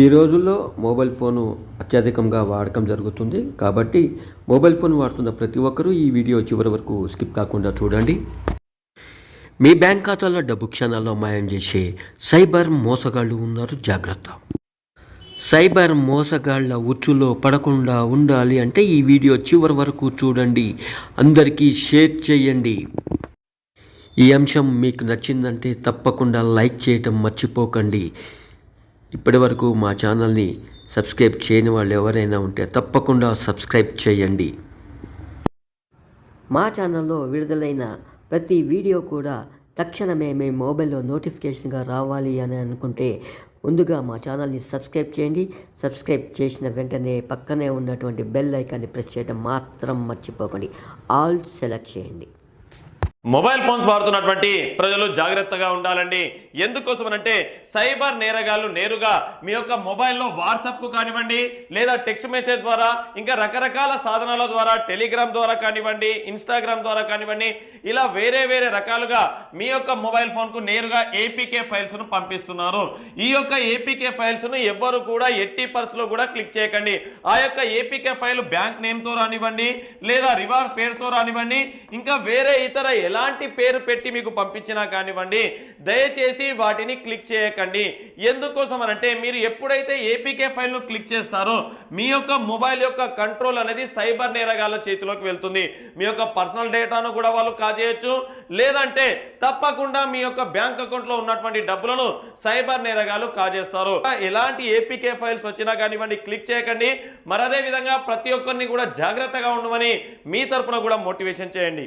ఈ రోజుల్లో mobile phone అత్యధికంగా వాడకం జరుగుతుంది కాబట్టి మొబైల్ ఫోన్ వాడుతున్న ప్రతి ఒక్కరూ ఈ వీడియో చివరి వరకు స్కిప్ కాకుండా చూడండి. మీ బ్యాంక్ ఖాతాలో డబ్బు క్షణాల్లో మాయం చేసే సైబర్ మోసగాళ్ళు ఉన్నారు జాగ్రత్త. సైబర్ మోసగాళ్ళ ఉచ్చులో పడకుండా ఉండాలి అంటే ఈ వీడియో చివరి వరకు చూడండి. అందరికీ షేర్ చేయండి. ఈ అంశం మీకు నచ్చిందంటే తప్పకుండా లైక్ చేయటం మర్చిపోకండి. ఇప్పటి వరకు మా ఛానల్ని సబ్స్క్రైబ్ చేయని వాళ్ళు ఎవరైనా ఉంటే తప్పకుండా సబ్స్క్రైబ్ చేయండి. మా ఛానల్లో విడుదలైన ప్రతి వీడియో కూడా తక్షణమే మీ మొబైల్లో నోటిఫికేషన్గా రావాలి అని అనుకుంటే ముందుగా మా ఛానల్ని సబ్స్క్రైబ్ చేయండి. సబ్స్క్రైబ్ చేసిన వెంటనే పక్కనే ఉన్నటువంటి బెల్ ఐకాన్ని ప్రెస్ చేయడం మాత్రం మర్చిపోకండి. ఆల్ సెలెక్ట్ చేయండి. మొబైల్ ఫోన్స్ వాడుతున్నటువంటి ప్రజలు జాగ్రత్తగా ఉండాలండి. ఎందుకోసమనంటే సైబర్ నేరగాళ్ళు నేరుగా మీ యొక్క మొబైల్లో వాట్సాప్కు కానివ్వండి లేదా టెక్స్ట్ మెసేజ్ ద్వారా ఇంకా రకరకాల సాధనాల ద్వారా టెలిగ్రామ్ ద్వారా కానివ్వండి ఇన్స్టాగ్రామ్ ద్వారా కానివ్వండి ఇలా వేరే వేరే రకాలుగా మీ యొక్క మొబైల్ ఫోన్కు నేరుగా ఏపీకే ఫైల్స్ను పంపిస్తున్నారు. ఈ యొక్క ఏపీకే ఫైల్స్ను ఎవ్వరు కూడా ఎట్టి పరిస్థితుల్లో కూడా క్లిక్ చేయకండి. ఆ యొక్క ఏపీకే ఫైల్ బ్యాంక్ నేమ్తో రానివ్వండి లేదా రివార్డ్ పేరుతో రానివ్వండి ఇంకా వేరే ఇతర ఎలాంటి పేరు పెట్టి మీకు పంపించినా కానివ్వండి దయచేసి వాటిని క్లిక్ చేయకండి. ఎందుకోసం అనంటే మీరు ఎప్పుడైతే ఏపీకే ఫైల్ను క్లిక్ చేస్తారో మీ యొక్క మొబైల్ యొక్క కంట్రోల్ అనేది సైబర్ నేరగాళ్ళ చేతిలోకి వెళ్తుంది. మీ యొక్క పర్సనల్ డేటాను కూడా వాళ్ళు కాజేయచ్చు. లేదంటే తప్పకుండా మీ యొక్క బ్యాంక్ అకౌంట్లో ఉన్నటువంటి డబ్బులను సైబర్ నేరగాలు కాజేస్తారు. ఎలాంటి ఏపీకే ఫైల్స్ వచ్చినా కానివ్వండి క్లిక్ చేయకండి. మరి అదే విధంగా ప్రతి ఒక్కరిని కూడా జాగ్రత్తగా ఉండమని మీ తరపున కూడా మోటివేషన్ చేయండి.